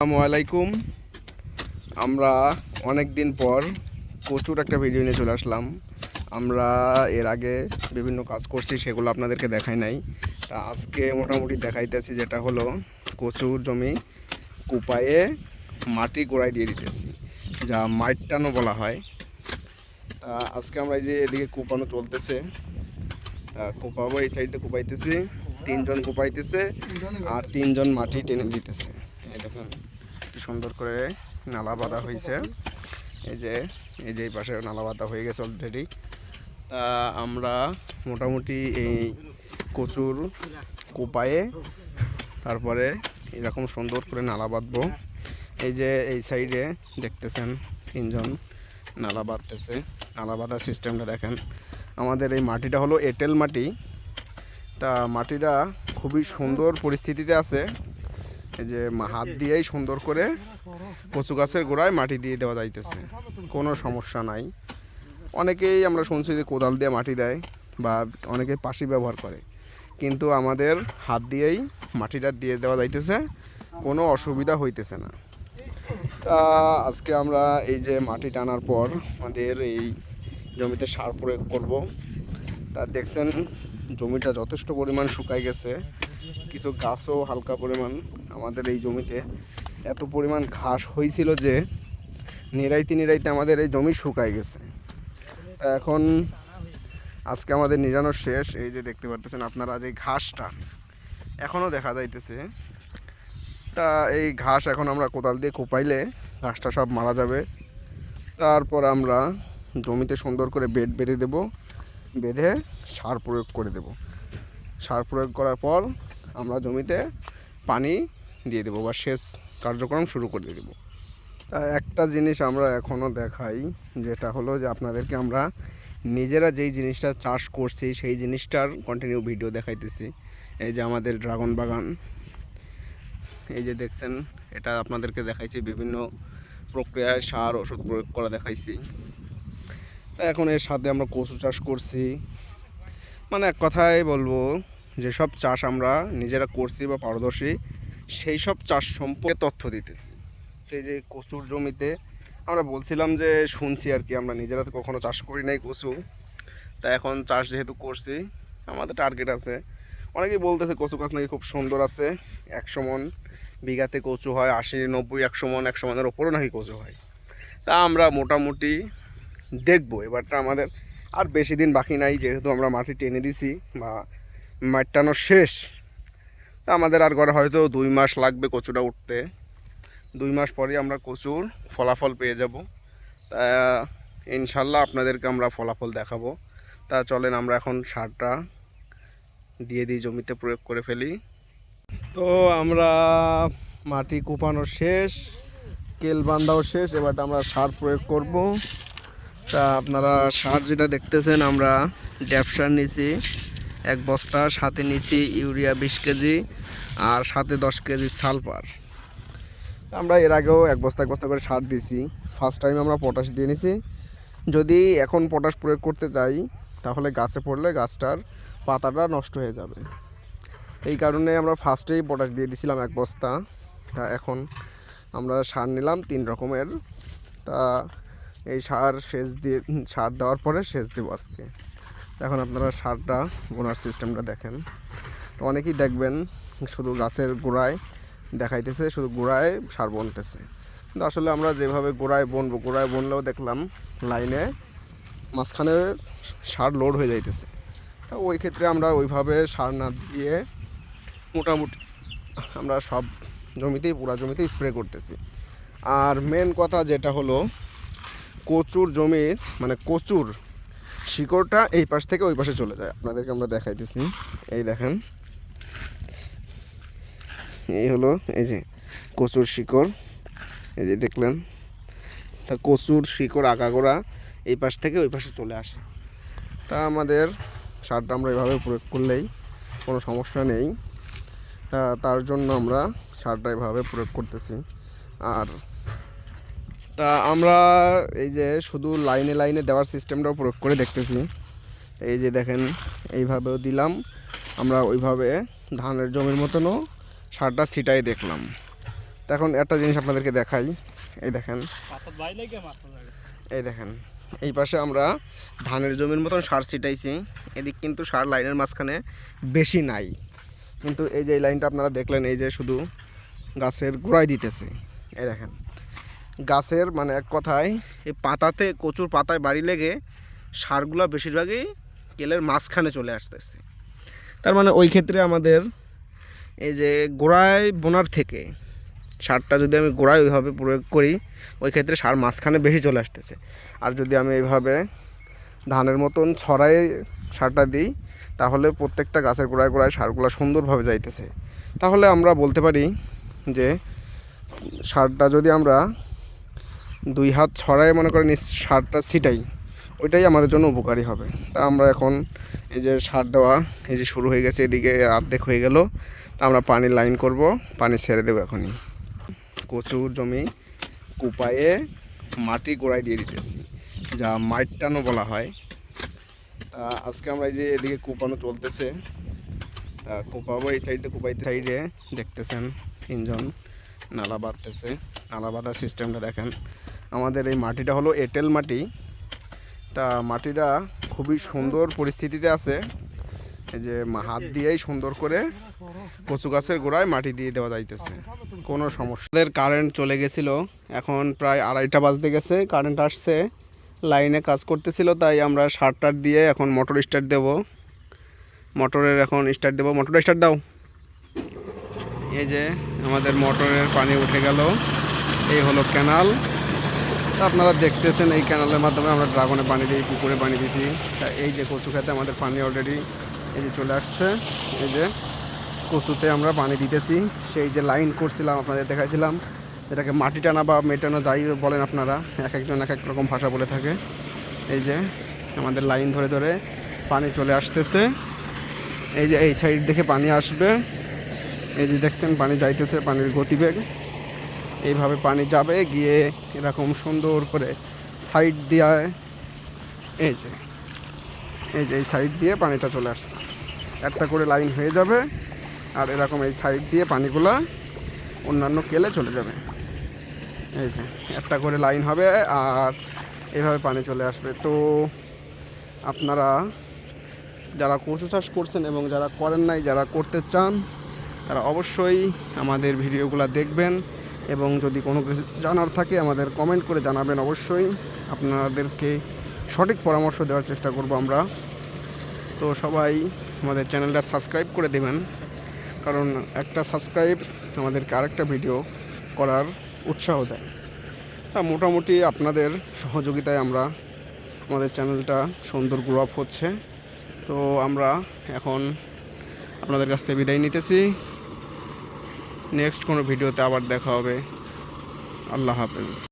আসসালামু আলাইকুম। আমরা অনেক দিন পর প্রচুর একটা ভিডিও নিয়ে চলে আসলাম। আমরা এর আগে বিভিন্ন কাজ করছি, সেগুলো আপনাদেরকে দেখাই নাই। তা আজকে মোটামুটি দেখাইতেছি যেটা হলো কচুর জমি কুপায়ে মাটি গোড়ায় দিয়ে দিতেছি, যা মাইটানো বলা হয়। তা আজকে আমরা এই যে এদিকে কুপানো চলতেছে কুপাবো, এই সাইডে কুপাইতেছি, তিনজন কুপাইতেছে আর তিনজন মাটি টেনে দিতেছে। দেখুন। সুন্দর করে নালা বাঁধা হয়েছে। এই যে এই যে এই পাশে নালা বাঁধা হয়ে গেছে অলরেডি তা আমরা মোটামুটি এই কচুর কোপায়ে তারপরে এরকম সুন্দর করে নালা বাঁধবো। এই যে এই সাইডে দেখতেছেন তিনজন নালা বাঁধতেছে। নালা বাঁধার সিস্টেমটা দেখেন। আমাদের এই মাটিটা হলো এঁটেল মাটি। তা মাটিটা খুবই সুন্দর পরিস্থিতিতে আছে। এই যে হাত দিয়েই সুন্দর করে কচু গাছের গোড়ায় মাটি দিয়ে দেওয়া যাইতেছে। কোনো সমস্যা নাই। অনেকেই আমরা শুনছি যে কোদাল দিয়ে মাটি দেয় বা অনেকে পাশি ব্যবহার করে। কিন্তু আমাদের হাত দিয়েই মাটিটা দিয়ে দেওয়া যাইতেছে, কোনো অসুবিধা হইতেছে না। তা আজকে আমরা এই যে মাটি টানার পর আমাদের এই জমিতে সার প্রয়োগ করব। তা দেখছেন, জমিটা যথেষ্ট পরিমাণ শুকাই গেছে। কিছু গাছও হালকা পরিমাণ আমাদের এই জমিতে এত পরিমাণ ঘাস হয়েছিল যে নিরাইতে নিরাইতে আমাদের এই জমি শুকাই গেছে। এখন আজকে আমাদের নিরানোর শেষ, এই যে দেখতে পারতেছেন আপনারা যে ঘাসটা এখনও দেখা যাইতেছে। তা এই ঘাস এখন আমরা কোদাল দিয়ে কোপাইলে ঘাসটা সব মারা যাবে। তারপর আমরা জমিতে সুন্দর করে বেড বেঁধে দেব, বেঁধে সার প্রয়োগ করে দেব। সার প্রয়োগ করার পর আমরা জমিতে পানি দিয়ে দেবো বা সেচ কার্যক্রম শুরু করে দেবো। একটা জিনিস আমরা এখনও দেখাই, যেটা হলো যে আপনাদেরকে আমরা নিজেরা যেই জিনিসটা চাষ করছি, সেই জিনিসটার কন্টিনিউ ভিডিও দেখাইতেছি। এই যে আমাদের ড্রাগন বাগান। এই যে দেখছেন, এটা আপনাদেরকে দেখাইছি, বিভিন্ন প্রক্রিয়ায় সার, ওষুধ প্রয়োগ করা দেখাইছি। তা এখন এর সাথে আমরা কচু চাষ করছি। মানে এক কথায় বলব, যেসব চাষ আমরা নিজেরা করছি বা পারদর্শী সেই সব চাষ সম্পর্কে তথ্য দিতেছি। সেই যে কচুর জমিতে আমরা বলছিলাম যে শুনছি আর কি, আমরা নিজেরা তো কখনো চাষ করি নাই কচু। তা এখন চাষ যেহেতু করছি, আমাদের টার্গেট আছে। অনেকেই বলতেছে কচু গাছ নাকি খুব সুন্দর আছে, একশো মন বিঘাতে কচু হয়, আশি, নব্বই, একশো মন, একশো মনের ওপরও নাকি কচু হয়। তা আমরা মোটামুটি দেখব, এবারটা আমাদের আর বেশি দিন বাকি নাই, যেহেতু আমরা মাটি টেনে দিছি বা মাটানো শেষ। আমাদের আর ঘরে হয়তো দুই মাস লাগবে কচুটা উঠতে। দুই মাস পরে আমরা কচুর ফলাফল পেয়ে যাব। তা, ইনশাল্লাহ আপনাদেরকে আমরা ফলাফল দেখাবো। তা, চলেন আমরা এখন সারটা দিয়ে দিই জমিতে প্রয়োগ করে ফেলি। তো, আমরা মাটি কুপানো শেষ, কেল বান্ধাও শেষ এবারটা আমরা সার প্রয়োগ করব। তা, আপনারা সার যেটা দেখতেছেন, আমরা ড্যাপ সার নিছি। এক বস্তা, সাথে নিছি ইউরিয়া বিশ কেজি আর সাথে দশ কেজি সালফার। আমরা এর আগেও এক বস্তা এক বস্তা করে সার দিছি ফার্স্ট টাইম আমরা পটাশ দিয়ে নিছি যদি এখন পটাশ প্রয়োগ করতে যাই, তাহলে গাছে পড়লে গাছটার পাতাটা নষ্ট হয়ে যাবে। এই কারণে আমরা ফার্স্টেই পটাশ দিয়ে দিছিলাম এক বস্তা। তা এখন আমরা সার নিলাম তিন রকমের। তা এই সার সেচ দিয়ে, সার দেওয়ার পরে সেচ দেবো আজকে। এখন আপনারা সারটা, বোনার সিস্টেমটা দেখেন। তো অনেকেই দেখবেন শুধু গাছের গোড়ায় দেখাইতেছে, শুধু গোড়ায় সার বনতেছে। কিন্তু আসলে আমরা যেভাবে গোড়ায় বনবো, গোড়ায় বনলেও দেখলাম লাইনে মাঝখানে সার লোড হয়ে যাইতেছে। তা ওই ক্ষেত্রে আমরা ওইভাবে সার না দিয়ে মোটামুটি আমরা সব জমিতেই, পুরা জমিতেই স্প্রে করতেছি। আর মেন কথা যেটা হলো, কচুর জমির মানে কচুর শিকড়টা এই পাশ থেকে ওই পাশে চলে যায়। আপনাদেরকে আমরা দেখাইতেছি। এই দেখেন। এই হলো, এই যে কচুর শিকড়। এই যে দেখলেন, তা কচুর শিকড় আগাগোড়া এই পাশ থেকে ওই পাশে চলে আসে। তা আমাদের সারটা আমরা এভাবে প্রয়োগ করলেই কোনো সমস্যা নেই। তা তার জন্য আমরা সারটা এভাবে প্রয়োগ করতেছি। আর তা আমরা এই যে শুধু লাইনে লাইনে দেওয়ার সিস্টেমটাও প্রয়োগ করে দেখতেছি। এই যে দেখেন এইভাবেও দিলাম। আমরা ওইভাবে ধানের জমির মতনও সারটা ছিটাই দেখলাম। তো এখন একটা জিনিস আপনাদেরকে দেখাই। এই দেখেন। এই দেখেন এই পাশে আমরা ধানের জমির মতন সার ছিটাইছি। এদিক কিন্তু সার লাইনের মাঝখানে বেশি নাই। কিন্তু এই যে লাইনটা আপনারা দেখলেন এই যে শুধু গাছের গোড়ায় দিতেছে। এই দেখেন। গাছের মানে এক কথায় এই পাতাতে কচুর পাতায় বাড়ি লেগে সারগুলো বেশিরভাগই কেলের মাঝখানে চলে আসতেছে। তার মানে ওই ক্ষেত্রে আমাদের এই যে গোড়ায় বোনার থেকে সারটা যদি আমি গোড়ায় ওইভাবে প্রয়োগ করি, ওই ক্ষেত্রে সার মাঝখানে বেশি চলে আসতেছে। আর যদি আমি এইভাবে ধানের মতন ছড়ায় সারটা দিই, তাহলে প্রত্যেকটা গাছের গোড়ায় গোড়ায় সারগুলো সুন্দরভাবে যাইতেছে। তাহলে আমরা বলতে পারি যে সারটা যদি আমরা দুই হাত ছড়ায় মনে করেন সারটা ছিটাই, ওইটাই আমাদের জন্য উপকারী হবে। তা আমরা এখন এই যে সার দেওয়া, এই যে শুরু হয়ে গেছে, এদিকে অর্ধেক হয়ে গেল। তা আমরা পানি লাইন করব, পানি ছেড়ে দেবো এখনই। কচুর জমি কুপায়ে মাটি গোড়ায় দিয়ে দিতেছি, যা মাইটানো বলা হয়। তা আজকে আমরা এই যে এদিকে কুপানো চলতেছে, তা কুপাবো এই সাইডে কুপাইতে সাইডে দেখতেছেন তিনজন। নালা বাঁধতেছে। নালা বাঁধার সিস্টেমটা দেখেন। আমাদের এই মাটিটা হলো এঁটেল মাটি। তা মাটিটা খুবই সুন্দর পরিস্থিতিতে আছে। যে হাত দিয়েই সুন্দর করে কচু গাছের গোড়ায় মাটি দিয়ে দেওয়া যাইতেছে। কোনো সমস্যা কারেন্ট চলে গেছিল। এখন প্রায় আড়াইটা বাজতে গেছে। কারেন্ট আসছে। লাইনে কাজ করতেছিল, তাই আমরা সারটার দিয়ে এখন মোটর স্টার্ট দেব। মোটরের এখন স্টার্ট দেবো। মোটর স্টার্ট দাও। এই যে আমাদের মোটরের পানি উঠে গেল। এই হলো ক্যানাল আপনারা দেখতেছেন এই ক্যানালের মাধ্যমে আমরা ড্রাগনে পানি দিই, পুকুরে পানি দিচ্ছি তা এই যে কচু খেতে আমাদের পানি অলরেডি এই যে চলে আসছে। এই যে কচুতে আমরা পানি দিতেছি। সেই যে লাইন করছিলাম, আপনাদের দেখাইছিলাম, যেটাকে মাটি টানা বা মেটানো যাই বলেন আপনারা, এক একজন এক এক রকম ভাষা বলে থাকে। এই যে আমাদের লাইন ধরে ধরে পানি চলে আসতেছে। এই যে এই সাইড দেখে পানি আসবে। এই যে দেখছেন, পানি যাইতেছে, পানির গতিবেগ। এইভাবে পানি যাবে, গিয়ে এরকম সুন্দর করে সাইড দিয়ে, এই যে এই যে এই সাইড দিয়ে পানিটা চলে আসবে একটা করে লাইন হয়ে যাবে, আর এরকম এই সাইড দিয়ে পানিগুলা অন্যান্য কেলে চলে যাবে। এই যে, একটা করে লাইন হবে, আর এভাবে পানি চলে আসবে। তো আপনারা যারা কচু চাষ করছেন এবং যারা করেন নাই, যারা করতে চান তারা অবশ্যই আমাদের ভিডিওগুলো দেখবেন এবং যদি কোনো কিছু জানার থাকে আমাদের কমেন্ট করে জানাবেন অবশ্যই। আপনাদেরকে সঠিক পরামর্শ দেওয়ার চেষ্টা করব আমরা। তো সবাই আমাদের চ্যানেলটা সাবস্ক্রাইব করে দেবেন। কারণ একটা সাবস্ক্রাইব আমাদেরকে আরেকটা ভিডিও করার উৎসাহ দেয়। তা মোটামুটি আপনাদের সহযোগিতায় আমরা আমাদের চ্যানেলটা সুন্দর গ্রো আপ হচ্ছে। তো আমরা এখন আপনাদের কাছ থেকে বিদায় নিতেছি। নেক্সট কোনো ভিডিওতে আবার দেখা হবে। আল্লাহ হাফেজ।